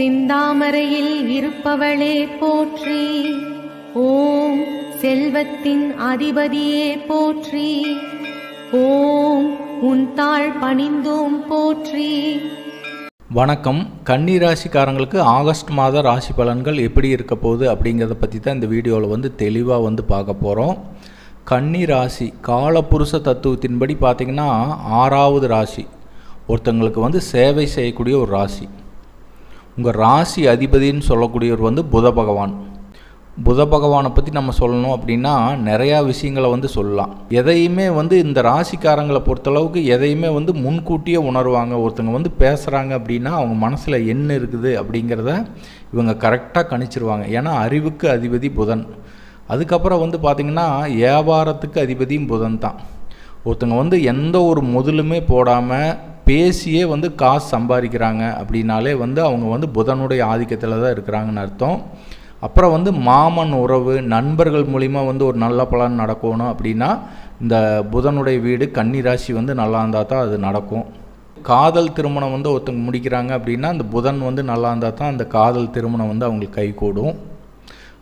சிந்தாமரையில் இருப்பவளே போற்றி. ஓம் செல்வத்தின் அதிபதியே போற்றி. ஓம் உன் தாழ் பணிந்தோம் போற்றி. வணக்கம். கன்னி ராசிக்காரங்களுக்கு ஆகஸ்ட் மாத ராசி பலன்கள் எப்படி இருக்க போகுது அப்படிங்கிறத பற்றி தான் இந்த வீடியோவில் வந்து தெளிவாக வந்து பார்க்க போகிறோம் கன்னி ராசி காலப்புருஷ தத்துவத்தின்படி பார்த்திங்கன்னா ஆறாவது ராசி. ஒருத்தங்களுக்கு வந்து சேவை செய்யக்கூடிய ஒரு ராசி. உங்கள் ராசி அதிபதின்னு சொல்லக்கூடியவர் வந்து புத பகவான். புத பகவானை பற்றி நம்ம சொல்லணும் அப்படின்னா நிறையா விஷயங்களை வந்து சொல்லலாம். எதையுமே வந்து இந்த ராசிக்காரங்களை பொறுத்தளவுக்கு எதையுமே வந்து முன்கூட்டியே உணர்வாங்க. ஒருத்தங்க வந்து பேசுகிறாங்க அப்படின்னா அவங்க மனசில் என்ன இருக்குது அப்படிங்கிறத இவங்க கரெக்டாக கணிச்சிருவாங்க. ஏன்னா அறிவுக்கு அதிபதி புதன். அதுக்கப்புறம் வந்து பார்த்திங்கன்னா வியாபாரத்துக்கு அதிபதியும் புதன் தான். ஒருத்தங்க வந்து எந்த ஒரு முதலுமே போடாமல் பேசியே வந்து காசு சம்பாதிக்கிறாங்க அப்படின்னாலே வந்து அவங்க வந்து புதனுடைய ஆதிக்கத்தில் தான் இருக்கிறாங்கன்னு அர்த்தம். அப்புறம் வந்து மாமன் உறவு நண்பர்கள் மூலிமா வந்து ஒரு நல்ல பலன் நடக்கணும் அப்படின்னா இந்த புதனுடைய வீடு கன்னிராசி வந்து நல்லா இருந்தால் தான் அது நடக்கும். காதல் திருமணம் வந்து ஒருத்தங்க முடிக்கிறாங்க அப்படின்னா அந்த புதன் வந்து நல்லா இருந்தால் தான் அந்த காதல் திருமணம் வந்து அவங்களுக்கு கைகூடும்.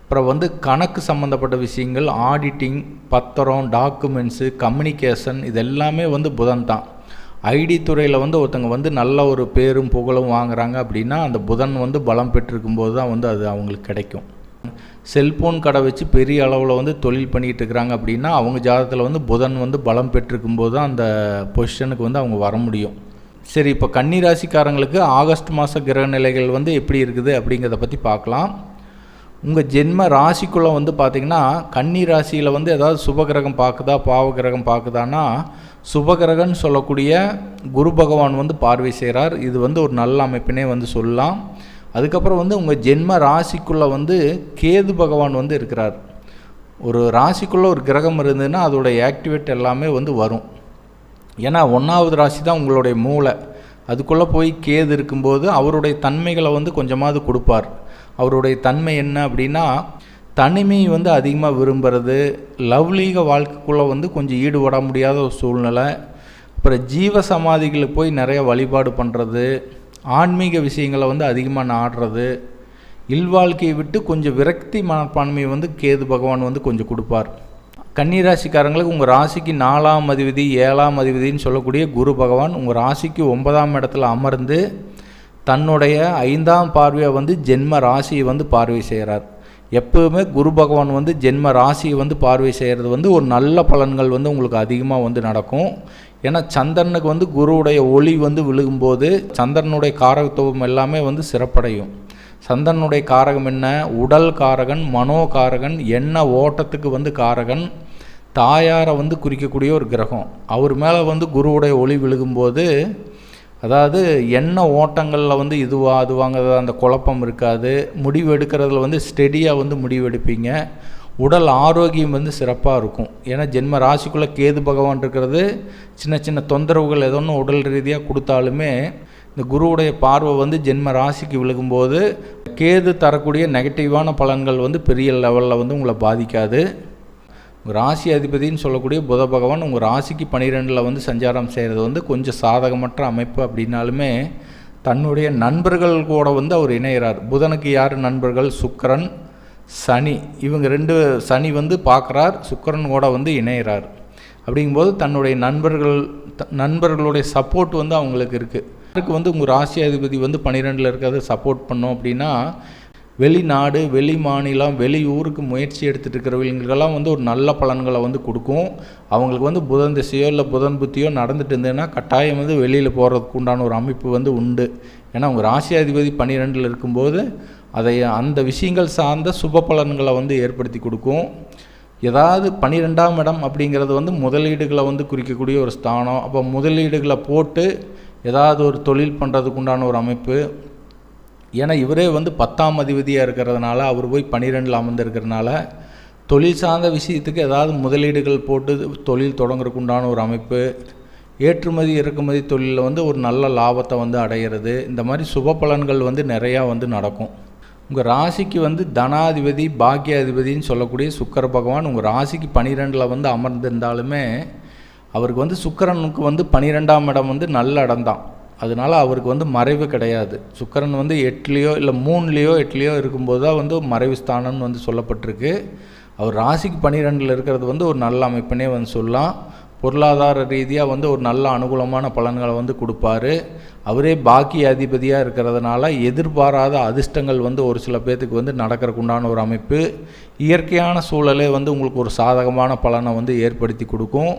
அப்புறம் வந்து கணக்கு சம்மந்தப்பட்ட விஷயங்கள் ஆடிட்டிங் பத்திரம் டாக்குமெண்ட்ஸு கம்யூனிகேஷன் இது எல்லாமே வந்து புதன் தான். ஐடி துறையில் வந்து ஒருத்தங்க வந்து நல்ல ஒரு பேரும் புகழும் வாங்குறாங்க அப்படின்னா அந்த புதன் வந்து பலம் பெற்றிருக்கும்போது தான் வந்து அது அவங்களுக்கு கிடைக்கும். செல்ஃபோன் கடை வச்சு பெரிய அளவில் வந்து தொழில் பண்ணிகிட்டு இருக்கிறாங்க அப்படின்னா அவங்க ஜாதகத்தில் வந்து புதன் வந்து பலம் பெற்றிருக்கும்போது தான் அந்த பொசிஷனுக்கு வந்து அவங்க வர முடியும். சரி இப்போ கன்னி ராசிக்காரங்களுக்கு ஆகஸ்ட் மாத கிரக நிலைகள் வந்து எப்படி இருக்குது அப்படிங்கிறத பற்றி பார்க்கலாம். உங்கள் ஜென்ம ராசிக்குள்ளே வந்து பார்த்திங்கன்னா கன்னி ராசியில் வந்து ஏதாவது சுபகிரகம் பார்க்குதா பாவகிரகம் பார்க்குதான்னா சுபகிரகன்னு சொல்லக்கூடிய குரு பகவான் வந்து பார்வை செய்கிறார் இது வந்து ஒரு நல்ல அமைப்பினே வந்து சொல்லலாம். அதுக்கப்புறம் வந்து உங்கள் ஜென்ம ராசிக்குள்ளே வந்து கேது பகவான் வந்து இருக்கிறார். ஒரு ராசிக்குள்ளே ஒரு கிரகம் இருந்ததுன்னா அதோடைய ஆக்டிவேட் எல்லாமே வந்து வரும். ஏன்னா ஒன்றாவது ராசி தான் உங்களுடைய மூளை. அதுக்குள்ளே போய் கேது இருக்கும்போது அவருடைய தன்மைகளை வந்து கொஞ்சமாவது கொடுப்பார். அவருடைய தன்மை என்ன அப்படின்னா தனிமை வந்து அதிகமாக விரும்புகிறது லவ்லீக வாழ்க்கைக்குள்ளே வந்து கொஞ்சம் ஈடுபட முடியாத ஒரு சூழ்நிலை அப்புறம் ஜீவ சமாதிகளுக்கு போய் நிறைய வழிபாடு பண்ணுறது ஆன்மீக விஷயங்களை வந்து அதிகமாக நாடுறது இல்வாழ்க்கையை விட்டு கொஞ்சம் விரக்தி மனப்பான்மையை வந்து கேது பகவான் வந்து கொஞ்சம் கொடுப்பார். கன்னிராசிக்காரங்களுக்கு உங்கள் ராசிக்கு நாலாம் அதிபதி ஏழாம் அதிபதினு சொல்லக்கூடிய குரு பகவான் உங்கள் ராசிக்கு ஒன்பதாம் இடத்துல அமர்ந்து தன்னுடைய ஐந்தாம் பார்வையை வந்து ஜென்ம ராசியை வந்து பார்வை செய்கிறார். எப்போவுமே குரு பகவான் வந்து ஜென்ம ராசியை வந்து பார்வை செய்கிறது வந்து ஒரு நல்ல பலன்கள் வந்து உங்களுக்கு அதிகமாக வந்து நடக்கும். ஏன்னா சந்திரனுக்கு வந்து குருவுடைய ஒளி வந்து விழுகும்போது சந்திரனுடைய காரகத்துவம் எல்லாமே வந்து சிறப்படையும். சந்திரனுடைய காரகம் என்ன? உடல் காரகன் மனோ காரகன் எண்ண ஓட்டத்துக்கு வந்து காரகன் தாயாரை வந்து குறிக்கக்கூடிய ஒரு கிரகம். அவர் மேலே வந்து குருவுடைய ஒளி விழுகும்போது அதாவது எண்ண ஓட்டங்களில் வந்து இதுவா அதுவாங்கிறது அந்த குழப்பம் இருக்காது. முடிவு எடுக்கிறதுல வந்து ஸ்டெடியாக வந்து முடிவு எடுப்பீங்க. உடல் ஆரோக்கியம் வந்து சிறப்பாக இருக்கும். ஏன்னா ஜென்ம ராசிக்குள்ளே கேது பகவான் இருக்கிறது. சின்ன சின்ன தொந்தரவுகள் ஏதோ ஒன்று உடல் ரீதியாக கொடுத்தாலுமே இந்த குருவுடைய பார்வை வந்து ஜென்ம ராசிக்கு விழுகும்போது கேது தரக்கூடிய நெகட்டிவான பலன்கள் வந்து பெரிய லெவலில் வந்து உங்களை பாதிக்காது. ராசி அதிபதினு சொல்லக்கூடிய புத பகவான் உங்கள் ராசிக்கு பன்னிரெண்டில் வந்து சஞ்சாரம் செய்கிறது வந்து கொஞ்சம் சாதகமற்ற அமைப்பு அப்படின்னாலுமே தன்னுடைய நண்பர்கள் கூட வந்து அவர் இணைகிறார் புதனுக்கு யார் நண்பர்கள்? சுக்கரன் சனி. இவங்க ரெண்டு சனி வந்து பார்க்குறார் சுக்கரன் கூட வந்து இணைகிறார் அப்படிங்கும்போது தன்னுடைய நண்பர்கள் நண்பர்களுடைய சப்போர்ட் வந்து அவங்களுக்கு இருக்குது அதுக்கு வந்து உங்கள் ராசி அதிபதி வந்து பன்னிரெண்டில் இருக்கிறத சப்போர்ட் பண்ணோம் அப்படின்னா வெளிநாடு வெளி மாநிலம் வெளி ஊருக்கு முயற்சி எடுத்துகிட்டு இருக்கிறவங்களுக்கெல்லாம் வந்து ஒரு நல்ல பலன்களை வந்து கொடுக்கும். அவங்களுக்கு வந்து புதன் திசையோ இல்லை புதன் புத்தியோ நடந்துட்டு இருந்ததுன்னா கட்டாயம் வந்து வெளியில் போகிறதுக்கு உண்டான ஒரு அமைப்பு வந்து உண்டு. ஏன்னா அவங்க ராசியாதிபதி பன்னிரெண்டில் இருக்கும்போது அதை அந்த விஷயங்கள் சார்ந்த சுப பலன்களை வந்து ஏற்படுத்தி கொடுக்கும். ஏதாவது பன்னிரெண்டாம் இடம் அப்படிங்கிறது வந்து முதலீடுகளை வந்து குறிக்கக்கூடிய ஒரு ஸ்தானம். அப்போ முதலீடுகளை போட்டு ஏதாவது ஒரு தொழில் பண்ணுறதுக்கு உண்டான ஒரு அமைப்பு. ஏன்னா இவரே வந்து பத்தாம் அதிபதியாக இருக்கிறதுனால அவர் போய் பன்னிரெண்டில் அமர்ந்திருக்கிறதுனால தொழில் சார்ந்த விஷயத்துக்கு ஏதாவது முதலீடுகள் போட்டு தொழில் தொடங்குறதுக்கு உண்டான ஒரு அமைப்பு ஏற்றுமதி இறக்குமதி தொழிலில் வந்து ஒரு நல்ல லாபத்தை வந்து அடைகிறது இந்த மாதிரி சுப பலன்கள் வந்து நிறையா வந்து நடக்கும். உங்கள் ராசிக்கு வந்து தனாதிபதி பாக்கியாதிபதின்னு சொல்லக்கூடிய சுக்கர பகவான் உங்கள் ராசிக்கு பனிரெண்டில் வந்து அமர்ந்திருந்தாலுமே அவருக்கு வந்து சுக்கரனுக்கு வந்து பனிரெண்டாம் இடம் வந்து நல்ல இடம் தான். அதனால அவருக்கு வந்து மறைவு கிடையாது. சுக்கரன் வந்து எட்டுலேயோ இல்லை மூணுலேயோ எட்டுலேயோ இருக்கும்போது தான் வந்து மறைவு ஸ்தானம்னு வந்து சொல்லப்பட்டிருக்கு. அவர் ராசிக்கு பன்னிரெண்டில் இருக்கிறது வந்து ஒரு நல்ல அமைப்புனே வந்து சொல்லலாம். பொருளாதார ரீதியாக வந்து ஒரு நல்ல அனுகூலமான பலன்களை வந்து கொடுப்பாரு. அவரே பாக்கி அதிபதியாக இருக்கிறதுனால எதிர்பாராத அதிர்ஷ்டங்கள் வந்து ஒரு சில பேர்த்துக்கு வந்து நடக்கிறதுக்கு உண்டான ஒரு அமைப்பு. இயற்கையான சூழலே வந்து உங்களுக்கு ஒரு சாதகமான பலனை வந்து ஏற்படுத்தி கொடுக்கும்.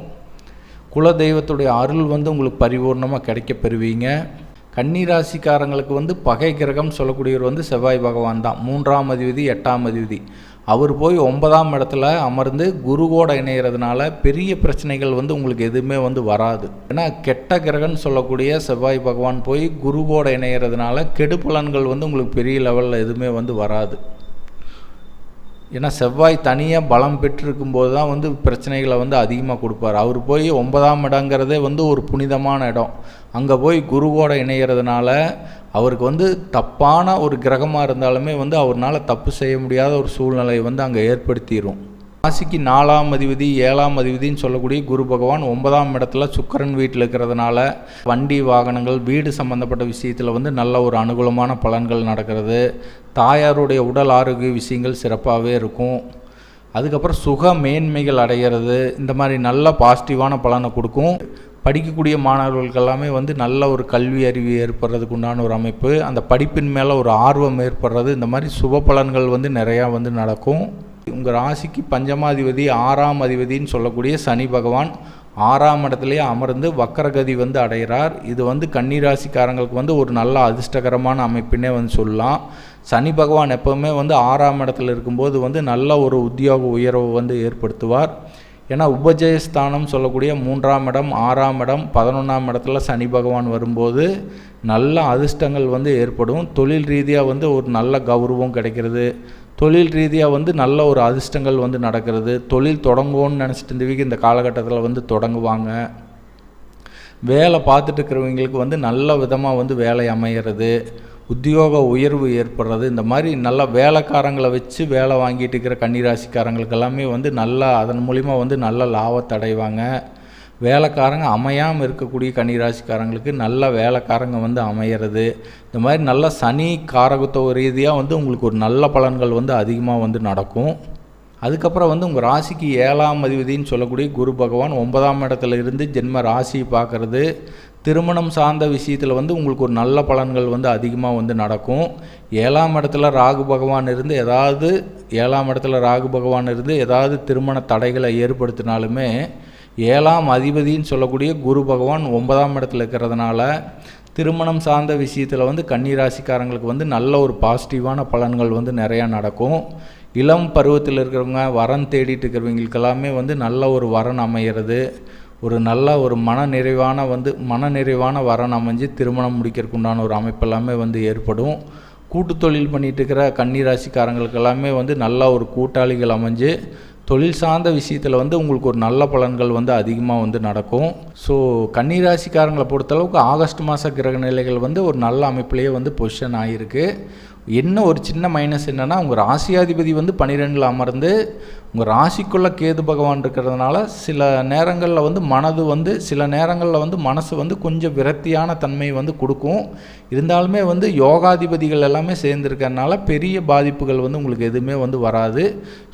குல தெய்வத்துடைய அருள் வந்து உங்களுக்கு பரிபூர்ணமாக கிடைக்க பெறுவீங்க. கன்னிராசிக்காரங்களுக்கு வந்து பகை கிரகம் சொல்லக்கூடியவர் வந்து செவ்வாய் பகவான் தான். மூன்றாம் அதிபதி எட்டாம் அதிபதி. அவர் போய் ஒன்பதாம் இடத்துல அமர்ந்து குருவோட இணைகிறதுனால பெரிய பிரச்சனைகள் வந்து உங்களுக்கு எதுவுமே வந்து வராது. ஏன்னா கெட்ட கிரகம்னு சொல்லக்கூடிய செவ்வாய் பகவான் போய் குருவோட இணைகிறதுனால கெடு பலன்கள் வந்து உங்களுக்கு பெரிய லெவலில் எதுவுமே வந்து வராது. ஏன்னா செவ்வாய் தனியாக பலம் பெற்றிருக்கும்போது தான் வந்து பிரச்சனைகளை வந்து அதிகமாக கொடுப்பார். அவர் போய் ஒன்பதாம் இடங்கிறதே வந்து ஒரு புனிதமான இடம். அங்கே போய் குருவோட இணையிறதுனால அவருக்கு வந்து தப்பான ஒரு கிரகமாக இருந்தாலுமே வந்து அவர்னால தப்பு செய்ய முடியாத ஒரு சூழ்நிலையை வந்து அங்கே ஏற்படுத்திடும் ராசிக்கு நாலாம் அதிபதி ஏழாம் அதிபதின்னு சொல்லக்கூடிய குரு பகவான் ஒன்பதாம் இடத்துல சுக்கரன் வீட்டில் இருக்கிறதுனால வண்டி வாகனங்கள் வீடு சம்மந்தப்பட்ட விஷயத்தில் வந்து நல்ல ஒரு அனுகூலமான பலன்கள் நடக்கிறது. தாயாருடைய உடல் ஆரோக்கிய விஷயங்கள் சிறப்பாகவே இருக்கும். அதுக்கப்புறம் சுக மேன்மைகள் அடைகிறது. இந்த மாதிரி நல்ல பாசிட்டிவான பலனை கொடுக்கும். படிக்கக்கூடிய மாணவர்களுக்கு எல்லாமே வந்து நல்ல ஒரு கல்வி அறிவு ஏற்படுறதுக்கு உண்டான ஒரு அமைப்பு. அந்த படிப்பின் மேலே ஒரு ஆர்வம் ஏற்படுறது. இந்த மாதிரி சுப பலன்கள் வந்து நிறையா வந்து நடக்கும். உங்கள் ராசிக்கு பஞ்சமாதிபதி ஆறாம் அதிபதின்னு சொல்லக்கூடிய சனி பகவான் ஆறாம் இடத்துலேயே அமர்ந்து வக்கரகதி வந்து அடைகிறார் இது வந்து கன்னிராசிக்காரங்களுக்கு வந்து ஒரு நல்ல அதிர்ஷ்டகரமான அமைப்புன்னே வந்து சொல்லலாம். சனி பகவான் எப்போவுமே வந்து ஆறாம் இடத்துல இருக்கும்போது வந்து நல்ல ஒரு உத்தியோக உயர்வு வந்து ஏற்படுத்துவார். ஏன்னா உபஜயஸ்தானம் சொல்லக்கூடிய மூன்றாம் இடம் ஆறாம் இடம் பதினொன்றாம் இடத்துல சனி பகவான் வரும்போது நல்ல அதிர்ஷ்டங்கள் வந்து ஏற்படும். தொழில் ரீதியாக வந்து ஒரு நல்ல கௌரவம் கிடைக்கிறது. தொழில் ரீதியாக வந்து நல்ல ஒரு அதிர்ஷ்டங்கள் வந்து நடக்கிறது. தொழில் தொடங்குவோன்னு நினச்சிட்டு இருந்தவங்க இந்த காலகட்டத்தில் வந்து தொடங்குவாங்க. வேலை பார்த்துட்டு இருக்கிறவங்களுக்கு வந்து நல்ல விதமாக வந்து வேலை அமையிறது. உத்தியோக உயர்வு ஏற்படுறது. இந்த மாதிரி நல்ல வேலைக்காரங்களை வச்சு வேலை வாங்கிட்டு இருக்கிற கன்னிராசிக்காரங்களுக்கு எல்லாமே வந்து நல்லா அதன் மூலிமா வந்து நல்ல லாபத்தை அடைவாங்க. வேலைக்காரங்க அமையாமல் இருக்கக்கூடிய கன்னிராசிக்காரங்களுக்கு நல்ல வேலைக்காரங்க வந்து அமையிறது. இந்த மாதிரி நல்ல சனி காரகத்துவ ரீதியாக வந்து உங்களுக்கு ஒரு நல்ல பலன்கள் வந்து அதிகமாக வந்து நடக்கும். அதுக்கப்புறம் வந்து உங்கள் ராசிக்கு ஏழாம் அதிபதின்னு சொல்லக்கூடிய குரு பகவான் ஒன்பதாம் இடத்துல இருந்து ஜென்ம ராசியை பார்க்குறது. திருமணம் சார்ந்த விஷயத்தில் வந்து உங்களுக்கு ஒரு நல்ல பலன்கள் வந்து அதிகமாக வந்து நடக்கும். ஏழாம் இடத்துல ராகு பகவான் இருந்து ஏதாவது ஏழாம் இடத்துல ராகு பகவான் இருந்து ஏதாவது திருமண தடைகளை ஏற்படுத்தினாலுமே ஏழாம் அதிபதின்னு சொல்லக்கூடிய குரு பகவான் ஒன்பதாம் இடத்துல இருக்கிறதுனால திருமணம் சார்ந்த விஷயத்தில் வந்து கன்னிராசிக்காரங்களுக்கு வந்து நல்ல ஒரு பாசிட்டிவான பலன்கள் வந்து நிறையா நடக்கும். இளம் பருவத்தில் இருக்கிறவங்க வரம் தேடிட்டு இருக்கிறவங்களுக்கு எல்லாமே வந்து நல்ல ஒரு வரன் அமையிறது. ஒரு நல்ல ஒரு மன நிறைவான வந்து மன நிறைவான வரன் அமைஞ்சு திருமணம் முடிக்கிறதுக்கு உண்டான ஒரு அமைப்பு எல்லாமே வந்து ஏற்படும். கூட்டு தொழில் பண்ணிகிட்டு இருக்கிற கன்னிராசிக்காரங்களுக்கு எல்லாமே வந்து நல்ல ஒரு கூட்டாளிகள் அமைஞ்சு தொழில் சார்ந்த விஷயத்தில் வந்து உங்களுக்கு ஒரு நல்ல பலன்கள் வந்து அதிகமாக வந்து நடக்கும். ஸோ கன்னிராசிக்காரங்களை பொறுத்தளவுக்கு ஆகஸ்ட் மாத கிரக நிலைகள் வந்து ஒரு நல்ல அமைப்பிலேயே வந்து பொசிஷன் ஆகிருக்கு என்ன ஒரு சின்ன மைனஸ் என்னென்னா உங்கள் ராசியாதிபதி வந்து பன்னிரெண்டில் அமர்ந்து உங்கள் ராசிக்குள்ளே கேது பகவான் இருக்கிறதுனால சில நேரங்களில் வந்து மனது வந்து சில நேரங்களில் வந்து மனசு வந்து கொஞ்சம் விரக்தியான தன்மை வந்து கொடுக்கும். இருந்தாலுமே வந்து யோகாதிபதிகள் எல்லாமே சேர்ந்துருக்கறனால பெரிய பாதிப்புகள் வந்து உங்களுக்கு எதுவுமே வந்து வராது.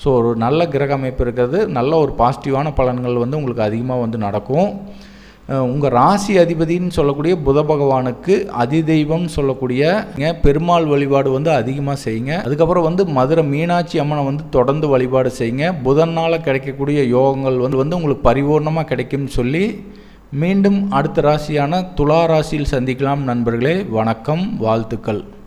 ஸோ ஒரு நல்ல கிரக அமைப்பு இருக்கிறது நல்ல ஒரு பாசிட்டிவான பலன்கள் வந்து உங்களுக்கு அதிகமாக வந்து நடக்கும். உங்கள் ராசி அதிபதின்னு சொல்லக்கூடிய புத பகவானுக்கு அதிதெய்வம் சொல்லக்கூடிய பெருமாள் வழிபாடு வந்து அதிகமாக செய்யுங்க. அதுக்கப்புறம் வந்து மதுரை மீனாட்சி அம்மனை வந்து தொடர்ந்து வழிபாடு செய்யுங்க. புதனால் கிடைக்கக்கூடிய யோகங்கள் வந்து வந்து உங்களுக்கு பரிபூர்ணமாக கிடைக்கும்னு சொல்லி மீண்டும் அடுத்த ராசியான துலா ராசியில் சந்திக்கலாம் நண்பர்களே. வணக்கம் வாழ்த்துக்கள்.